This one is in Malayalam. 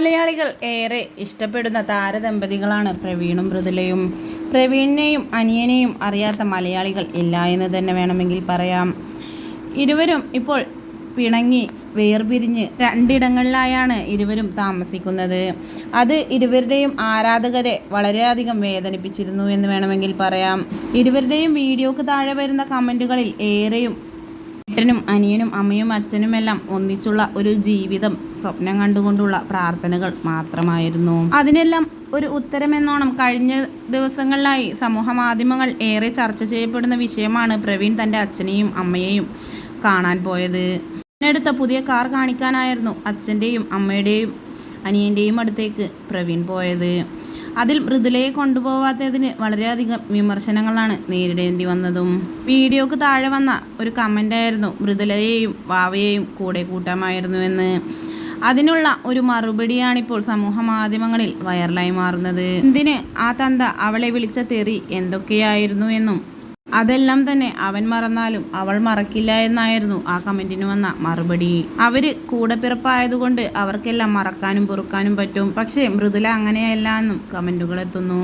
മലയാളികൾ ഏറെ ഇഷ്ടപ്പെടുന്ന താരദമ്പതികളാണ് പ്രവീണും മൃദുലയും. പ്രവീണിനെയും അനിയനെയും അറിയാത്ത മലയാളികൾ ഇല്ല എന്ന് തന്നെ വേണമെങ്കിൽ പറയാം. ഇരുവരും ഇപ്പോൾ പിണങ്ങി വേർപിരിഞ്ഞ് രണ്ടിടങ്ങളിലായാണ് ഇരുവരും താമസിക്കുന്നത്. അത് ഇരുവരുടെയും ആരാധകരെ വളരെയധികം വേദനിപ്പിച്ചിരുന്നു എന്ന് വേണമെങ്കിൽ പറയാം. ഇരുവരുടെയും വീഡിയോക്ക് താഴെ വരുന്ന കമന്റുകളിൽ ഏറെയും ഏട്ടനും അനിയനും അമ്മയും അച്ഛനും എല്ലാം ഒന്നിച്ചുള്ള ഒരു ജീവിതം സ്വപ്നം കണ്ടുകൊണ്ടുള്ള പ്രാർത്ഥനകൾ മാത്രമായിരുന്നു. അതിനെല്ലാം ഒരു ഉത്തരമെന്നോണം കഴിഞ്ഞ ദിവസങ്ങളിലായി സമൂഹ മാധ്യമങ്ങൾ ഏറെ ചർച്ച ചെയ്യപ്പെടുന്ന വിഷയമാണ് പ്രവീൺ തന്റെ അച്ഛനെയും അമ്മയെയും കാണാൻ പോയത്. എടുത്ത പുതിയ കാർ കാണിക്കാനായിരുന്നു അച്ഛന്റെയും അമ്മയുടെയും അനിയന്റെയും അടുത്തേക്ക് പ്രവീൺ പോയത്. അതിൽ മൃദുലയെ കൊണ്ടുപോവാത്തതിന് വളരെയധികം വിമർശനങ്ങളാണ് നേരിടേണ്ടി വന്നതും. വീഡിയോക്ക് താഴെ വന്ന ഒരു കമന്റായിരുന്നു മൃദുലയെയും വാവയെയും കൂടെ കൂട്ടമായിരുന്നു എന്ന്. അതിനുള്ള ഒരു മറുപടിയാണിപ്പോൾ സമൂഹ മാധ്യമങ്ങളിൽ വൈറലായി മാറുന്നത്. എന്തിന് ആ തന്ത അവളെ വിളിച്ച തെറി എന്തൊക്കെയായിരുന്നു എന്നും അതെല്ലാം തന്നെ അവൻ മറന്നാലും അവൾ മറക്കില്ല എന്നായിരുന്നു ആ കമന്റിന് വന്ന മറുപടി. അവർ കൂടെ പിറപ്പായതുകൊണ്ട് അവർക്കെല്ലാം മറക്കാനും പൊറുക്കാനും പറ്റും. പക്ഷേ മൃദുല അങ്ങനെയല്ല എന്നും കമന്റുകൾ എത്തുന്നു.